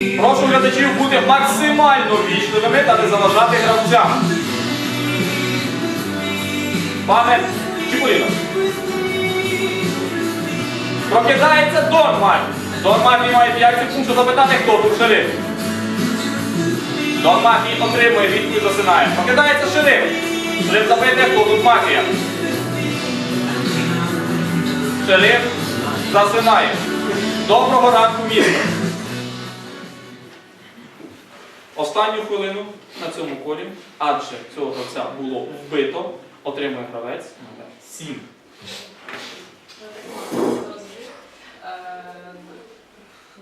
Прошу глядачів бути максимально вічливими та не заважати гравцям. Пане Чіпуріно. Прокидається Мафі. Дон має 5 секунд, щоб запитати, хто тут шериф. Дон Мафі отримує відповідь засинає. Прокидається шериф. Шериф запитує, хто тут мафія. Шериф засинає. Доброго ранку, місто. Останню хвилину на цьому колі, адже цього гравця було вбито, отримує гравець номер 7.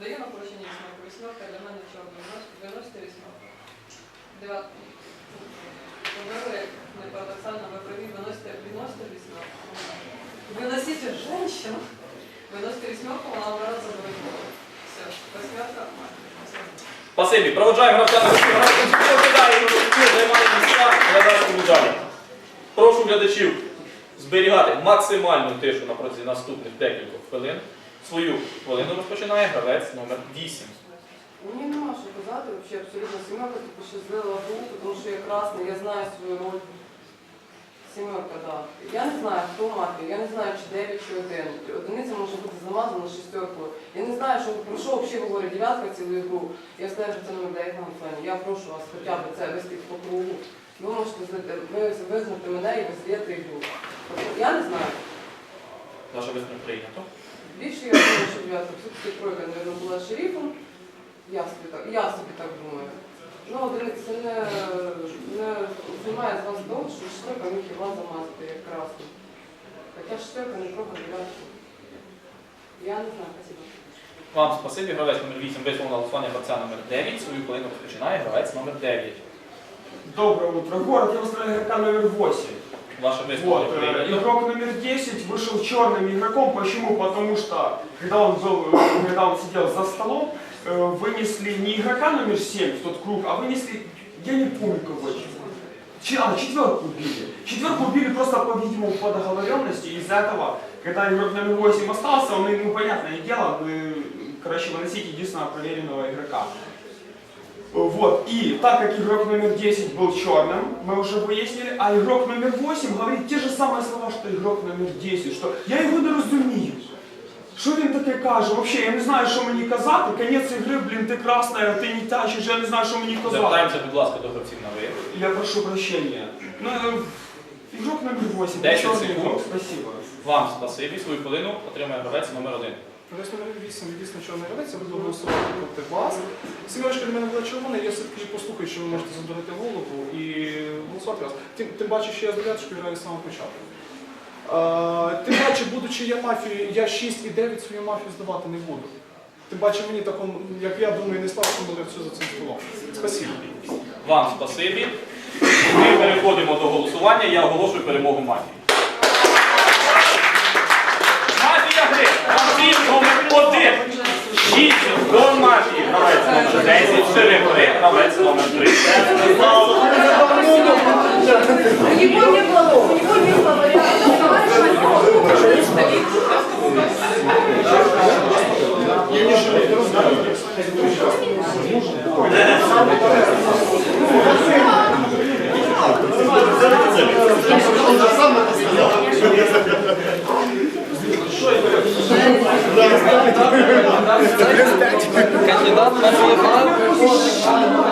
Даю на порушення вісьмерку. Вісьмерка для мене чого? 90 вісьмерка. Дев'ятка. Говорили, не парадоксально, ви праві, виносите, виносите вісьмерку. Виносите женщину. Виносите вісьмерку, вона обирає за. Все, восьмерка, мать. Спасибі, проводжаємо гравця на всі гравця, покидає його займає місця, глядачому далі. Прошу глядачів зберігати максимальну тишу на протязі наступних декількох хвилин. Свою хвилину розпочинає гравець номер 8. Мені нема що казати, взагалі абсолютно типу ще злила гру, тому що я красна, я знаю свою роль. Сімерка, так. Я не знаю, хто мати, я не знаю, чи 9, чи 1. Одиниця може бути замазана шестеркою. Я не знаю, що про що взагалі говорить дев'ятка цілу ігру. Я знаю, що це номер 9 на фоні. Я прошу вас хоча б це вести по кругу. Ви можете знати, ви визнати мене і ви здаєте ігру. Тобто Я не знаю. Ваше висновок прийнято. Більше я думаю, що дев'ятка все-таки тройка, мабуть, була шерифом. Я собі так, я собі так думаю. Ну, це не, не знімає з вас довго, що шестерка міг і вас замазати як красний. Хоча шестерка не трохи дев'ятка. Я не знаю, спасибо. Вам спасибі, гравець номер 8 вийшов на голосування гравця номер 9. Свою хвилину розпочинає гравець номер 9. Доброе утро. Город я устроил игрока номер 8. Висловлення Вот, э, прийнято. игрок номер 10 вышел черным игроком. Почему? Потому что, когда он, был, э, когда он сидел за столом, э, вынесли не игрока номер 7 в тот круг, а вынесли, я не помню кого. Че- А, четверку убили. Четверку убили просто, по-видимому, по договоренности. Из-за этого, когда игрок номер 8 остался, он, ну, понятное дело, э, короче, выносить единственного проверенного игрока. Вот, и так как игрок номер 10 был черным, мы уже выяснили, а игрок номер 8 говорит те же самые слова, что игрок номер 10, что я його не розумію. Що він таке каже? Вообще, я не знаю, що мені казати. Конець ігри, блін, ти красна, ти не тащиш, я не знаю, що мені казати. Звертаємося, будь ласка, до гравців на ви. Я прошу прощения. Ну, э, игрок номер 8. 10 черный секунд. игрок, Спасибо. Вам спасибі, свою хвилину отримує гравець номер 1. Гравець номер 8 дійсно чорний гравець, я буду голосувати проти вас. Сімерочка для мене була червона, я все-таки послухаю, що ви можете задурити голову і голосувати вас. Тим, тим паче, що я з дев'яточкою граю з самого початку. Е, тим паче, будучи я мафією, я 6 і 9 свою мафію здавати не буду. Тим паче мені такому, як я думаю, не слабшому гравцю за цим столом. Спасибо. Вам спасибі. Ми переходимо до голосування. Я оголошую перемогу мафії. Гравець номер 3. У него не было, у него не было вариантов. кандидат на свій